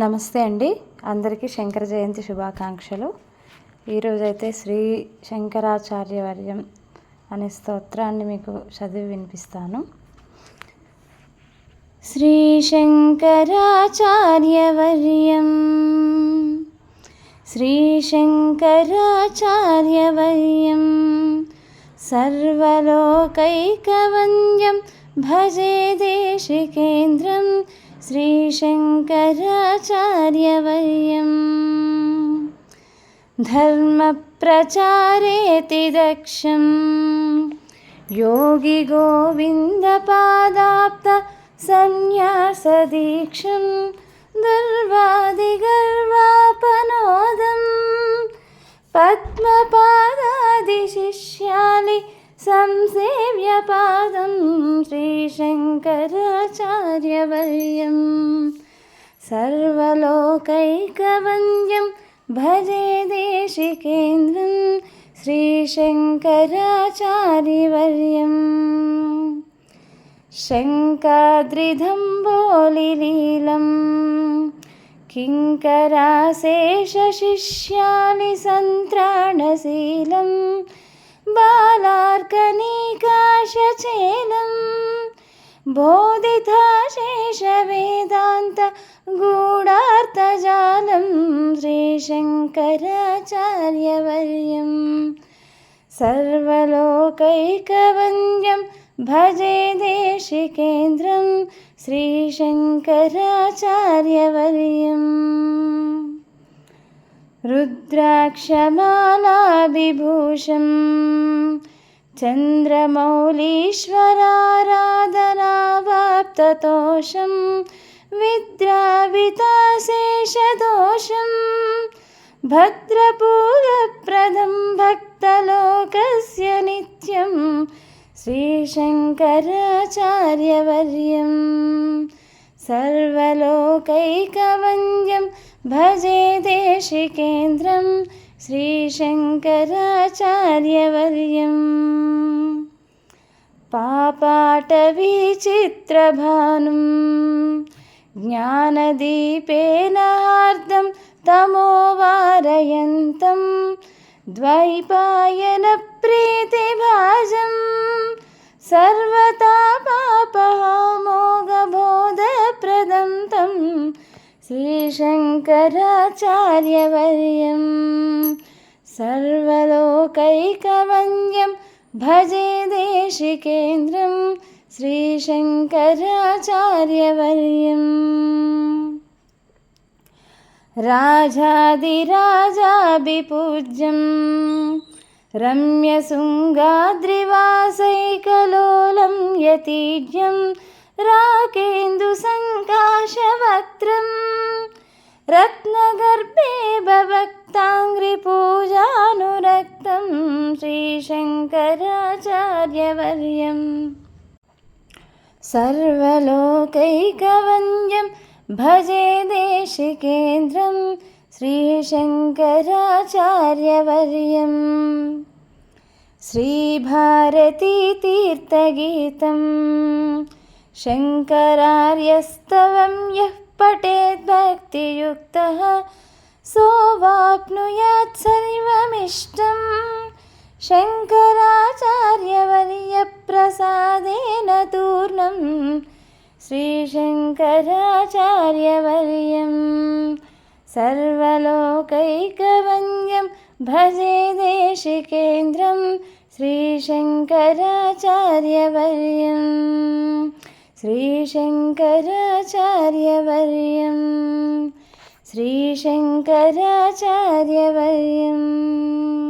నమస్తే అండి. అందరికీ శంకర జయంతి శుభాకాంక్షలు. ఈరోజైతే శ్రీ శంకరాచార్యవర్యం అనే స్తోత్రాన్ని మీకు చదివి వినిపిస్తాను. శ్రీ శంకరాచార్యవర్యం శ్రీ శంకరాచార్యవర్యం సర్వలోకైకవంద్యం భజే దేశికేంద్రం श्रीशङ्कराचार्यवर्यम्। धर्मप्रचारेति दक्षं योगिगोविन्दपादाप्त सन्न्यासदीक्षं दुर्वादिगर्वापनोदं पद्मपादादिशिष्यालि संसेव्यपादं श्रीशङ्कराचार्यवर्यं सर्वलोकैकवन्द्यं भजे देशिकेन्द्रं श्रीशङ्कराचार्यवर्यम् शङ्काद्रिधम्बोलिलीलं किङ्कराशेषशिष्यानि सन्त्राणशीलम् बालार्कनीकाशचेलं बोधिता शेषवेदान्तगूढार्थजालं श्रीशङ्कराचार्यवर्यं सर्वलोकैकवन्द्यं भजे देशिकेन्द्रं श्रीशङ्कराचार्यवर्यम्। रुद्राक्षमालाविभूषं चन्द्रमौलीश्वराराधनावाप्ततोषं विद्राविताशेषदोषं भद्रपूरप्रदं भक्तलोकस्य नित्यं श्रीशङ्कराचार्यवर्यं सर्वलोकैकवन्द्यं भजे देशिकेन्द्रं श्रीशङ्कराचार्यवर्यम् पापाटवीचित्रभानुं ज्ञानदीपेन हार्दं तमोवारयन्तं द्वैपायनप्रीतिभाजं सर्वतापापहामोघबोधप्रदं तं श्रीशङ्कराचार्यवर्यं सर्वलोकैकवन्द्यं भजे देशिकेन्द्रं श्रीशङ्कराचार्यवर्यम्। राजादिराजाभिपूज्यं रम्यशृङ्गाद्रिवासैकलोलं यतीज्यं राकेन्दुसङ्काशवक्त्रं रत्नगर्भे भवक्ताङ्घ्रिपूजानुरक्तं श्रीशङ्कराचार्यवर्यम् सर्वलोकैकवन्द्यं भजे देशिकेन्द्रं श्रीशङ्कराचार्यवर्यम् श्रीभारतीतीर्थगीतं शङ्करार्यस्तवं यः पठेद्भक्तियुक्तः सोवाप्नुयात् सर्वमिष्टं शङ्कराचार्यवर्यप्रसादेन तूर्णं श्रीशङ्कराचार्यवर्यं सर्वलोकैकवन्द्यं भजे देशिकेन्द्रं श्रीशङ्कराचार्यवर्यं श्रीशङ्कराचार्यवर्यं श्रीशङ्कराचार्यवर्यम्